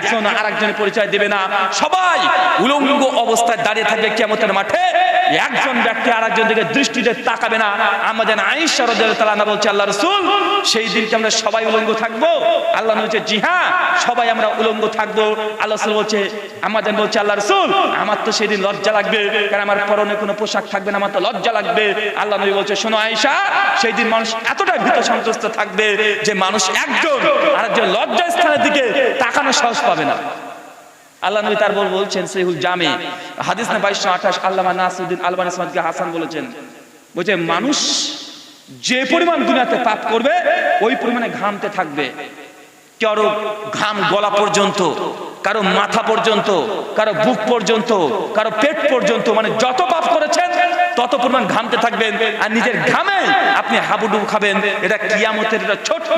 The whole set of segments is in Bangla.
একজন আর একজনের পরিচয় দেবে না। সবাই উলঙ্গ অবস্থায় দাঁড়িয়ে থাকবে কেমতের মাঠে। একজন ব্যক্তি আর একজন দিকে দৃষ্টিতে তাকাবে না। আমাদের আইসা রাদিয়াল্লাহু বলছে আল্লাহ রসুল, সেই দিনকে আমরা সবাই উলঙ্গ থাকব। আল্লাহ বলছে, জি হ্যাঁ সবাই আমরা উলঙ্গ থাকব। আল্লাহ বলছে আমাদের বলছে আল্লাহ রসুল, আমার তো সেদিন লজ্জা লাগবে, কারণ আমার পরনে কোনো পোশাক থাকবে না, আমার তো লজ্জা লাগবে। আল্লাহ নবী বলছে, শোনো আয়েশা, সেই দিন মানুষ এতটা ভীত সন্ত্রস্ত থাকবে যে মানুষ একজন আর একজন লজ্জা স্থানের দিকে তাকানো সাহস পাবে না। আল্লাহ নবী তার বলছেন সেহুল জামে হাদিস না বাইশশো আঠাশ আল্লামা নাসুদ্দিন আলবান ইসমাদকে হাসান বলেছেন। বলছে মানুষ যে পরিমাণ দুনিয়াতে পাপ করবে ওই পরিমাণে ঘামতে থাকবে। কারও ঘাম গলা পর্যন্ত কারও মাথা পর্যন্ত কারও বুক পর্যন্ত কারও পেট পর্যন্ত মানে যত পাপ করেছেন তত পরিমাণ ঘামতে থাকবেন আর নিজের ঘামে আপনি হাবুডুবু খাবেন। এটা কিয়ামতের এটা ছোট্ট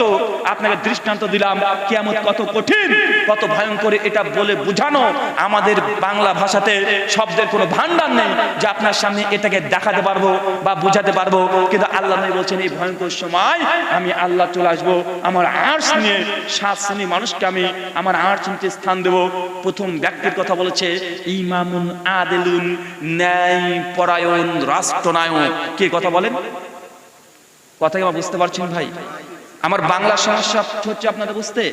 আপনাকে দৃষ্টান্ত দিলাম। কিয়ামত কত কঠিন, কত ভয়ঙ্কর, এটা বলে বোঝানো আমাদের বাংলা ভাষাতে শব্দের কোনো ভান্ডার নেই যে আপনার সামনে এটাকে দেখাতে পারব বা বোঝাতে পারব। কিন্তু আল্লাহ নবী বলছেন, এই ভয়ঙ্কর সময় আমি আল্লাহ চলে আসব। আমার আর্টস নিয়ে সাত শ্রেণি মানুষকে আমি আমার আর্টস নিতে স্থান দেব। প্রথম ব্যক্তির কথা বলেছে, ইমামুন আদেলুন ন্যায় পরায়ণ রাষ্ট্রনায়ক। কে কথা বলেন? কথা কি আমার বুঝতে পারছেন ভাই? আমার বাংলা সমস্যা হচ্ছে আপনাদের বুঝতে?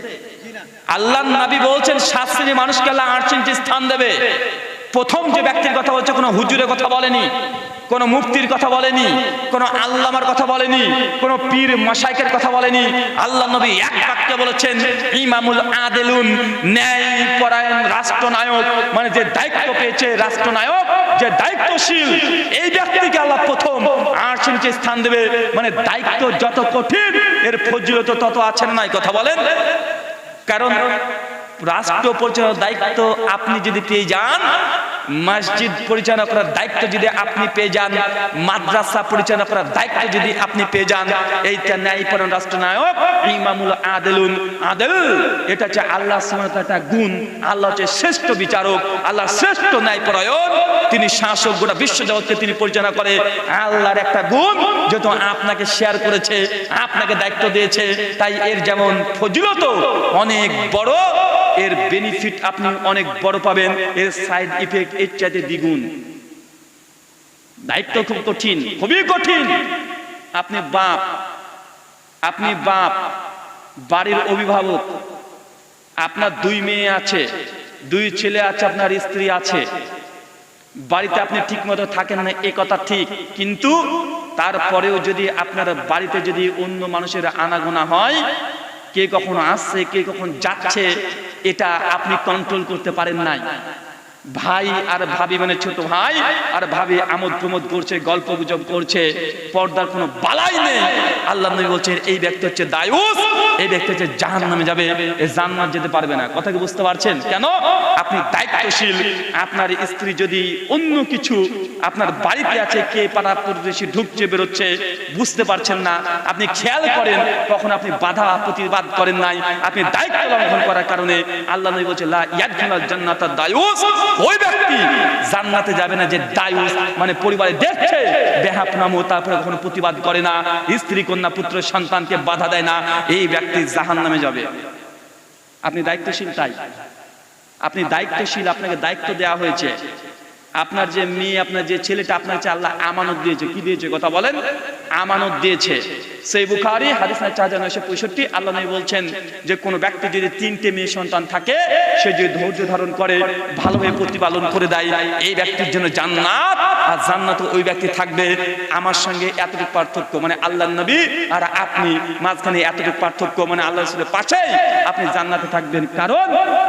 আল্লাহ নবী বলছেন, সাত শ্রেণি মানুষকে আল্লাহ আট শ্রেণীতে স্থান দেবে। প্রথম যে ব্যক্তির কথা বলছে, কোনো হুজুরের কথা বলেনি, কোন মুক্তির কথা বলেনি, কোন আল্লামার কথা বলেনি, কোন পীর মশাইকের কথা বলেনি। আল্লাহ নবী এক বাক্যে বলেছেন, ইমামুল আদেলুন ন্যায় পরায়ণ রাষ্ট্রনায়ক। মানে যে দায়িত্ব পেয়েছে রাষ্ট্রনায়ক যে দায়িত্বশীল, এই ব্যক্তিকে আল্লাহ প্রথম আর্শ নিচে স্থান দেবে। মানে দায়িত্ব যত কঠিন, এর ফজিলত তত আছে নাই, কথা বলেন? কারণ রাষ্ট্র পরিচালনার দায়িত্ব আপনি যদি পেয়ে যান, মসজিদ পরিচালনা করার দায়িত্ব যদি আপনি পেয়ে যান, মাদ্রাসা পরিচালনা করার দায়িত্ব যদি আপনি পেয়ে যান, এইটা ন্যায়পরণ রাষ্ট্রনায়ক ইমামুল আদেলুন। আদেল, এটা হচ্ছে আল্লাহ একটা গুণ, আল্লাহ হচ্ছে শ্রেষ্ঠ বিচারক, আল্লাহ শ্রেষ্ঠ ন্যায়পরায়ণ। তিনি শাসক গোটা বিশ্ব জগৎকে তিনি পরিচালনা করে। আল্লাহর একটা গুণ যেহেতু আপনাকে শেয়ার করেছে, আপনাকে দায়িত্ব দিয়েছে, তাই এর যেমন ফজিলত অনেক বড়। এর বেনিফিট আপনি অনেক বড় পাবেন, এর সাইড ইফেক্ট এর চাইতে দ্বিগুণ। দায়িত্ব খুব কঠিন, খুবই কঠিন। আপনি বাপ আপনি বাপ, বাড়ির অভিভাবক, আপনার দুই মেয়ে আছে, দুই ছেলে আছে, আপনার স্ত্রী আছে। বাড়িতে আপনি ঠিক মতো থাকেন না, এ কথা ঠিক, কিন্তু তারপরেও যদি আপনার বাড়িতে যদি অন্য মানুষের আনাগোনা হয়, কে কখন আসছে, কে কখন যাচ্ছে এটা আপনি কন্ট্রোল করতে পারেন নাই। ভাই আর ভাবি মানে ছোট ভাই আর ভাবি আমোদ প্রমোদ করছে, গল্প গুজব করছে, পর্দার কোনো বালাই নেই। আল্লাহ নবী বলছেন, এই ব্যক্তি হচ্ছে দায়ুস, এই ব্যক্তি হচ্ছে জাহান নামে যাবে, এ জান্নাত যেতে পারবে না। কথা কি বুঝতে পারছেন? কেন? আপনি দায়িত্বশীল, আপনার স্ত্রী যদি অন্য কিছু, আপনার বাড়িতে আছে, কে পাড়া প্রতিবেশী ঢুকছে, বেরোচ্ছে, বুঝতে পারছেন না। আপনি খেয়াল করেন তখন আপনি বাধা প্রতিবাদ করেন নাই। আপনি দায়িত্ব লঙ্ঘন করার কারণে আল্লাহ নবী বলছে, লা ইয়াদখুলুল জান্নাতা দায়ুস। ওই ব্যক্তি জান্নাতে যাবে না যে দায়ুস মানে পরিবারে দেখছে বেহাপ নামো তারপরে কখনো প্রতিবাদ করে না। স্ত্রী কন্যা পুত্র সন্তানকে বাধা দেয় না, এই ব্যক্তি জাহান নামে যাবে। আপনি দায়িত্বশীল, তাই। আপনি দায়িত্বশীল, আপনাকে দায়িত্ব দেওয়া হয়েছে। আপনার যে মেয়ে, আপনার যে ছেলেটা আপনার কাছে আল্লাহ আমানত দিয়েছে, কি দিয়েছে কথা বলেন? আমানত দিয়েছে। সেই বুখারি হাদিস না চার নয়শো পঁয়ষট্টি, আল্লাহ নবী বলছেন যে কোনো ব্যক্তি যদি তিনটে মেয়ে সন্তান থাকে, সে যদি ধৈর্য ধারণ করে, ভালোভাবে প্রতিপালন করে দেয়, এই ব্যক্তির জন্য জান্নাত, আর জান্নাত ওই ব্যক্তি থাকবে। আমার সঙ্গে এতটুকু পার্থক্য মানে আল্লাহ নবী, আর আপনি মাঝখানে এতটুকু পার্থক্য মানে আল্লাহ রসুলের পাশেই আপনি জান্নাতে থাকবেন। কারণ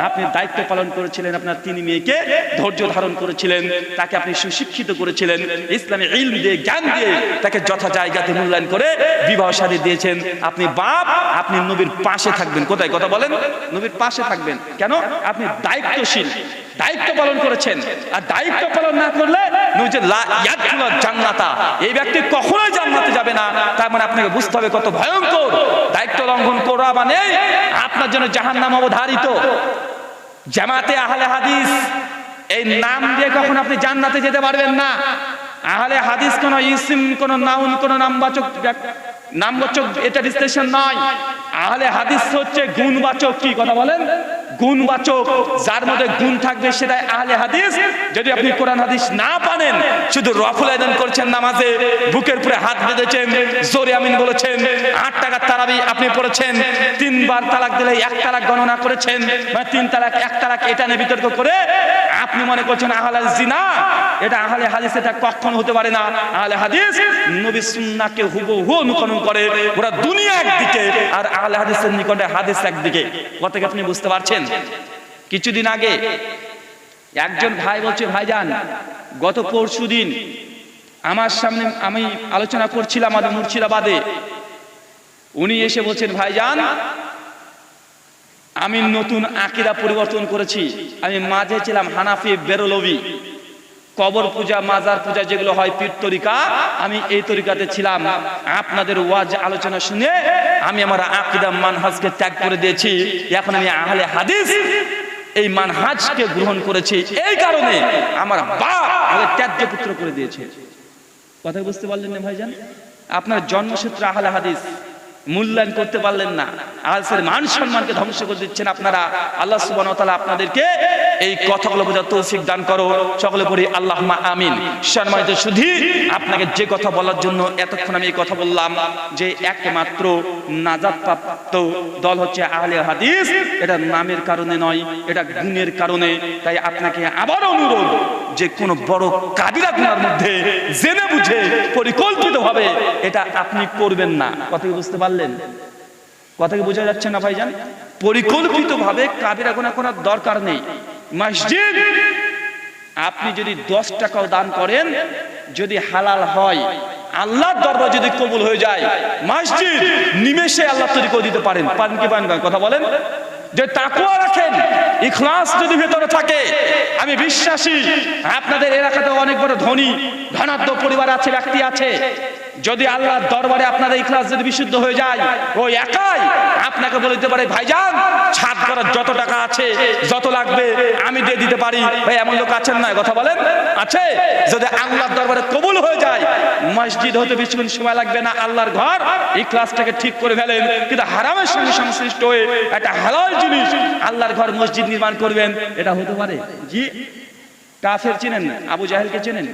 আপনি দায়িত্ব পালন করেছিলেন আপনার তিন মেয়েকে, ধৈর্য ধারণ করেছিলেন। তাকে আপনি সুশিক্ষিত করেছিলেন, ইসলামে ইলম দিয়ে, জ্ঞান দিয়ে তাকে যথা জায়গাতে মূল্যায়ন করে বিবাহ সাদী দিয়েছেন। আপনি বাপ, আপনি নবীর পাশে থাকবেন। কোথায়? কথা বলেন। নবীর পাশে থাকবেন। কেন? আপনি দায়িত্বশীল। দায়িত্ব পালন করেছেন। আর দায়িত্ব পালন না করলে জান্নাতা এই ব্যক্তি কখনোই জান্নাতে যাবে না। তার মানে আপনাকে বুঝতে হবে কত ভয়ঙ্কর। দায়িত্ব লঙ্ঘন করা মানে আপনার জন্য জাহান্নাম অবধারিত। জামাতে আহলে হাদিস এই নাম দিয়ে কখন আপনি জান্নাতে যেতে পারবেন না? আহলে হাদিস কোন ইসিম, কোন নাউন, কোন নামবাচক নামবাচক এটা ডিসক্রিপশন নয়। আহলে হাদিস হচ্ছে গুণবাচক কি? কথা বলেন। গুণবাচক, যার মধ্যে গুণ থাকবে সেটাই আহলে হাদিস। যদি আপনি কোরআন হাদিস না পানেন শুধু রফুল আয়দান করছেন নামাজে, বুকের উপরে হাত বেঁধেছেন, জোরে আমিন বলেছেন, আট টাকার তারাবি আপনি পড়েছেন, তিনবার তালাক দিলে এক তালাক গণনা করেছেন বা তিন তালাক, এক তালাক এটা নিয়ে বিতর্ক করে আপনি মনে করছেন আহলে জিনা? এটা আহলে হাদিস এটা কখনো হতে পারে না। আহলে হাদিস নবী সুন্নাহকে হুবহু অনুকরণ করে ওরা দুনিয়া একদিকে আর আহলে হাদিসের নিকটে হাদিস একদিকে। কথা কি আপনি বুঝতে পারছেন? কিছুদিন আগে একজন ভাই বলছে ভাইজান গত পরশু দিন আমার সামনে আমি আলোচনা করছিলাম আমাদের মুর্শিদাবাদে। উনি এসে বলছেন ভাইজান আমি নতুন আকিদা পরিবর্তন করেছি। আমি মাঝে ছিলাম হানাফি বেরোলবি। কবর পূজা, মাজার পূজা যেগুলো হয় পীর তরিকা, আমি এই তরিকাতে ছিলাম। আপনাদের ওয়াজ আলোচনা শুনে আমি আমার আকিদা মানহাজকে ত্যাগ করে দিয়েছি। এখন আমি আহলে হাদিস এই মানহাজকে গ্রহণ করেছি। এই কারণে আমার বাপ আমাকে ত্যাজ্য পুত্র করে দিয়েছে। কথা বুঝতে পারলেন না ভাইজান? আপনার জন্মসূত্র আহলে হাদিস মূল্যায়ন করতে পারলেন না। আলসের মান সম্মানকে ধ্বংস করে দিচ্ছেন আপনারা। আল্লাহ তাআলা আপনাদেরকে এই কথাগুলো বোঝার তৌফিক দান করো। সকলে পড়ি, আল্লাহুম্মা আমিন। সম্মানিত শুধু আপনাকে যে কথা বলার জন্য এতক্ষণ আমি এই কথা বললাম যে একমাত্র নাজাত প্রাপ্ত দল হচ্ছে আহলে হাদিস। এটা নামের কারণে নয়, এটা গুণের কারণে। তাই আপনাকে আবার অনুরোধ, যে কোন বড় কাবিরা গুনার মধ্যে জেনে বুঝে পরিকল্পিত ভাবে এটা আপনি করবেন না। কথা বুঝতে পারলেন? কথা কি বোঝা যাচ্ছে না ভাইজান? পরিকল্পিত ভাবে কাবিরা গুনাহ করার দরকার নেই। মসজিদ, আপনি যদি দশ টাকাও দান করেন, যদি হালাল হয়, আল্লাহর দরবার যদি কবুল হয়ে যায়, মসজিদ নিমেষে আল্লাহ তৈরি করে দিতে পারেন। পারেন কি পারেন কথা বলেন। যে তাকুয়া রাখেন, ইখলাস যদি ভেতরে থাকে, আমি বিশ্বাসী, আপনাদের এলাকাতে অনেক বড় ধনী, ধনাঢ্য পরিবার আছে, ব্যক্তি আছে যদি আল্লাহর দরবারে আপনার এই ক্লাস যদি বিশুদ্ধ হয়ে যায় ওই একাই আপনাকে বলে দিতে পারে, ভাইজান, ছাদ করার যত টাকা আছে, যত লাগবে, আমি দিয়ে দিতে পারি। ভাই, এমন লোক আছেন না, কথা বলেন। আছে? যদি আল্লাহর দরবারে কবুল হয়ে যায়, মসজিদ হতে বেশিক্ষণ সময় লাগবে না, আল্লাহর ঘর এই ক্লাসটাকে ঠিক করে ফেলেন। কিন্তু হারামের সঙ্গে সংশ্লিষ্ট হয়ে একটা হালাল জিনিস আল্লাহর ঘর মসজিদ নির্মাণ করবেন, এটা হতে পারে। জি? কাফের চিনেন আবু জাহেলকে চেনেন?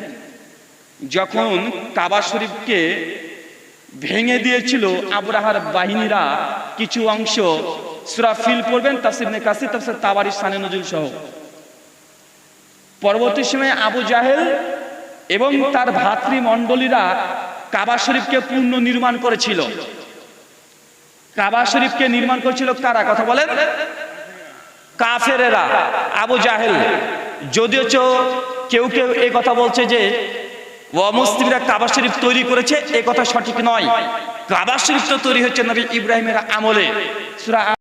যখন কাবা শরীফকে ভেঙে দিয়েছিল আবরাহার বাহিনীরা, কিছু অংশ সুরা ফিল পড়বেন তাসিবনে কাসির, তাফসির তাবারি সানে নজুল সহ। পরবর্তী সময়ে আবু জাহেল এবং তার ভাতৃমণ্ডলীরা কাবা শরীফকে পূর্ণ নির্মাণ করেছিল। কাবা শরীফকে নির্মাণ করেছিল কারা? কথা বলেন। কাফেরেরা, আবু জাহেল। যদিও কেউ কেউ এই কথা বলছে যে অমুসলিমরা কাবা শরীফ তৈরি করেছে, এ কথা সঠিক নয়। কাবা শরীফ তো তৈরি হচ্ছে নবী ইব্রাহিমের আমলে। সূরা